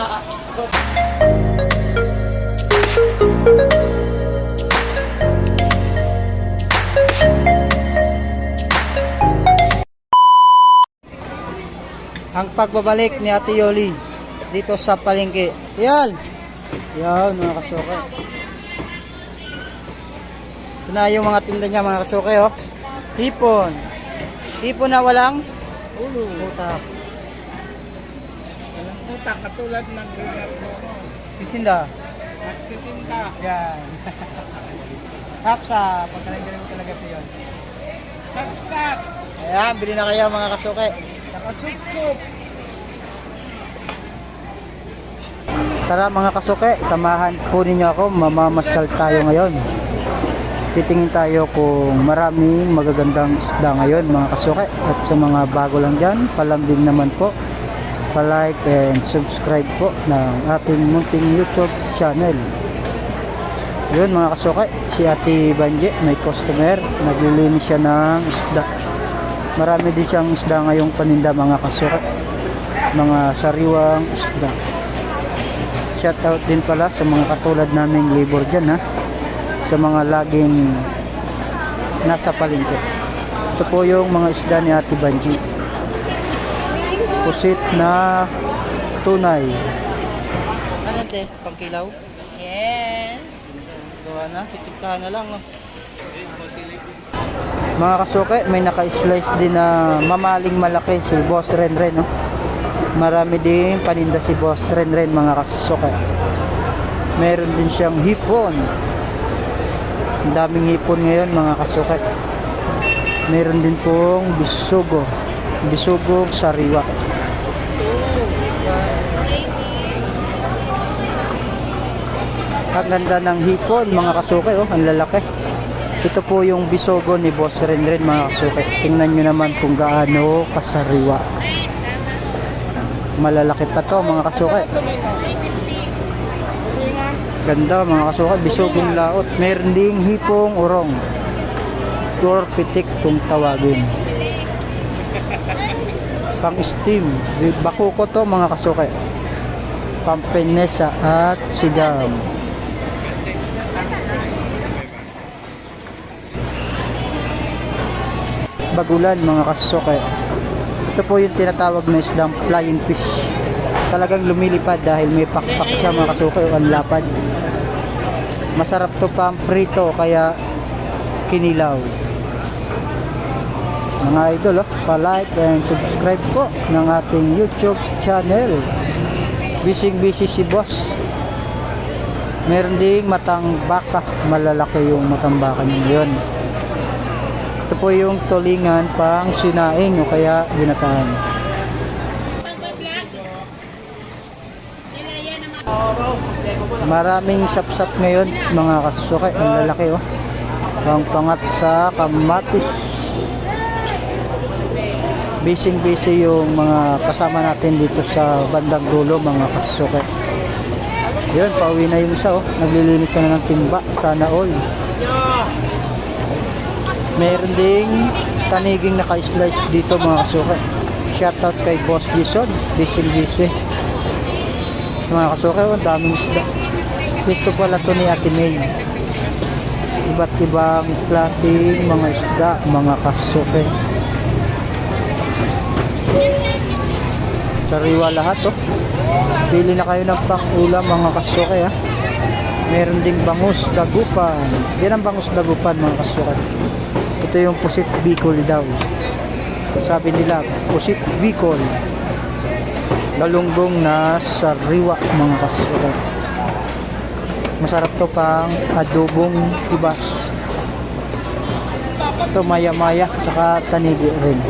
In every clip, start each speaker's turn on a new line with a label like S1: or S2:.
S1: Ang pagbabalik ni Ate Yoli dito sa palengke. Yan. Yan mga kasuke. Ito na yung mga tinda niya mga kasuke oh. Hipon. Hipon na walang ulo. Utak
S2: katulad ng lugar mo.
S1: Titinda. Yan. Tapsa, pagkalanggaling mo talaga ito yun.
S2: Saksak.
S1: Ayan, bili na kayo mga kasuke.
S2: Nakasup-sup.
S1: Tara mga kasuke, samahan po ninyo ako, mamamasyal tayo ngayon. Titingin tayo kung maraming magagandang isda ngayon mga kasuke. At sa mga bago lang dyan, palambing naman po. Palike and subscribe po ng ating munting YouTube channel. Yun mga kasuke, si Ate Banje, may customer, naglilinis siya ng isda. Marami din siyang isda ngayong paninda mga kasuke. Mga sariwang isda. Shoutout din pala sa mga katulad naming labor dyan ha. Sa mga laging nasa palengke. Ito po yung mga isda ni Ate Banji. Pusit na tunay. Ano te? Pangkilaw?
S3: Yes.
S1: Gawa na, titiktahan na lang. Oh. Mga kasuke, may naka-slice din na mamaling malaki si Boss Renren. No? Marami din paninda si Boss Renren mga kasuke. Meron din siyang hipon. Ang daming hipon ngayon mga kasuke. Meron din pong bisugo. Bisugo sariwa. Ang ganda ng hipon mga kasuke oh, ang lalaki. Ito po yung bisogo ni Boss Renren mga kasuke. Tingnan nyo naman kung gaano kasariwa. Malalaki pa to mga kasuke. Ganda mga kasuke, bisogong laot. Meron ding hipong urong. Or pitik kung tawagin. Pang steam. Bakuko to mga kasuke. Pampenesa at sidam. Bagulan mga kasuke. Ito po yung tinatawag na isdang flying fish. Talagang lumilipad dahil may pakpak siya mga kasuke o ang lapad. Masarap to pang prito kaya kinilaw. Mga idol, oh, pa-like and subscribe po ng ating YouTube channel. Busy busy si boss. Meron ding matang baka. Malalaki yung matang baka niya ngayon. Ito po yung tulingan pang sinaing o kaya ginataan. Maraming sapsap ngayon mga kasuke. Ang lalaki oh. Pang pangat sa kamatis. Busy busy yung mga kasama natin dito sa bandang dulo mga kasuke. Yun, pauwi na yung isa oh. Naglilinis na ng timba. Sana all. Meron ding taniging naka-slice dito mga kasuke. Shoutout kay Boss Jason, busy busy. Mga kasuke, oh, ang daming isda. Gusto pala to ni Ate May. Iba't ibang klaseng mga isda, mga kasuke. Sariwa lahat oh. Pili na kayo ng pang-ulam mga kasuke ha. Meron ding bangus dagupan. Yan ang bangus dagupan mga kasuke. Ito yung pusit Bicol daw. Sabi nila, pusit Bicol. Galunggong na sariwa mga kasulat. Masarap to pang adobong ibas. Ito maya-maya saka tanigi rin.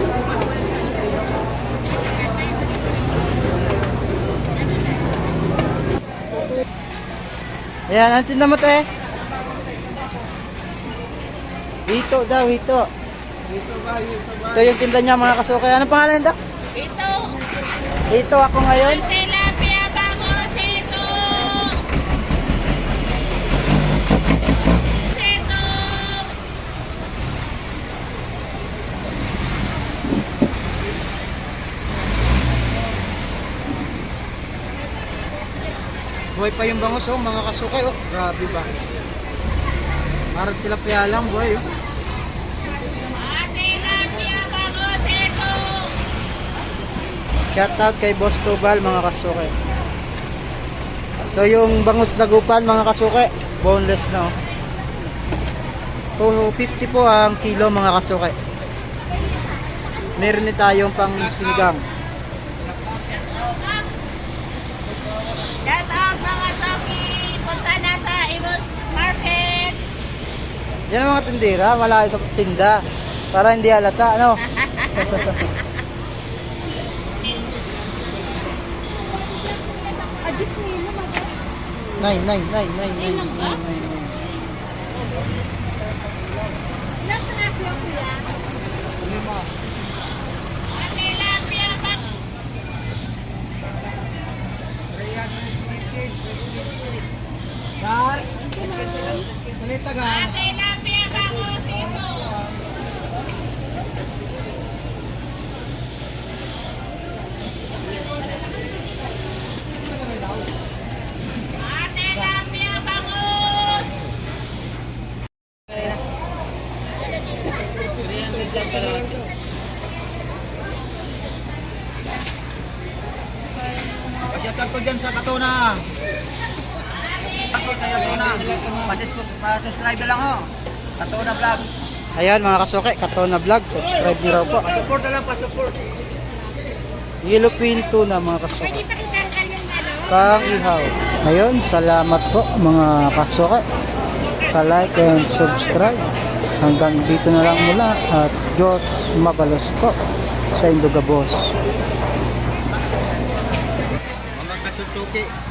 S1: Ayan, ang tinda mo te. Hito daw, hito. Ito yung tinda niya mga kasuke. Ano pangalan nito?
S3: Ito.
S1: Hito ako ngayon.
S3: Tilapia bangus ito. Ito.
S1: Buhay pa yung bangus oh, mga kasuke oh. Grabe ba? Parang tilapia lang buhay oh. Shout out kay Boss Tubal mga kasuke. So yung bangus dagupan mga kasuke, boneless na oh. So 50 po ang kilo mga kasuke. Meron din tayong pang sinigang.
S3: Shout out mga Soki. Punta na sa Imus Market.
S1: Yan ang mga tindera, malayo sa tinda. Para hindi halata, ano? ないないない
S3: ないないないないない
S1: Pasyatan ko dyan sa Katuna. Ako sa Katuna. Pasubscribe na lang ho. Katuna Vlog. Ayan mga kasuke, Katuna Vlog. Subscribe nyo raw po. Pasupport na lang, pasupport. Yellow Queen tuna mga kasuke. Pang ihaw. Ayun, salamat po mga kasuke. Ka-like and subscribe. Hanggang dito na lang mula at Diyos mabalos po sa Indogabos.
S2: Mga.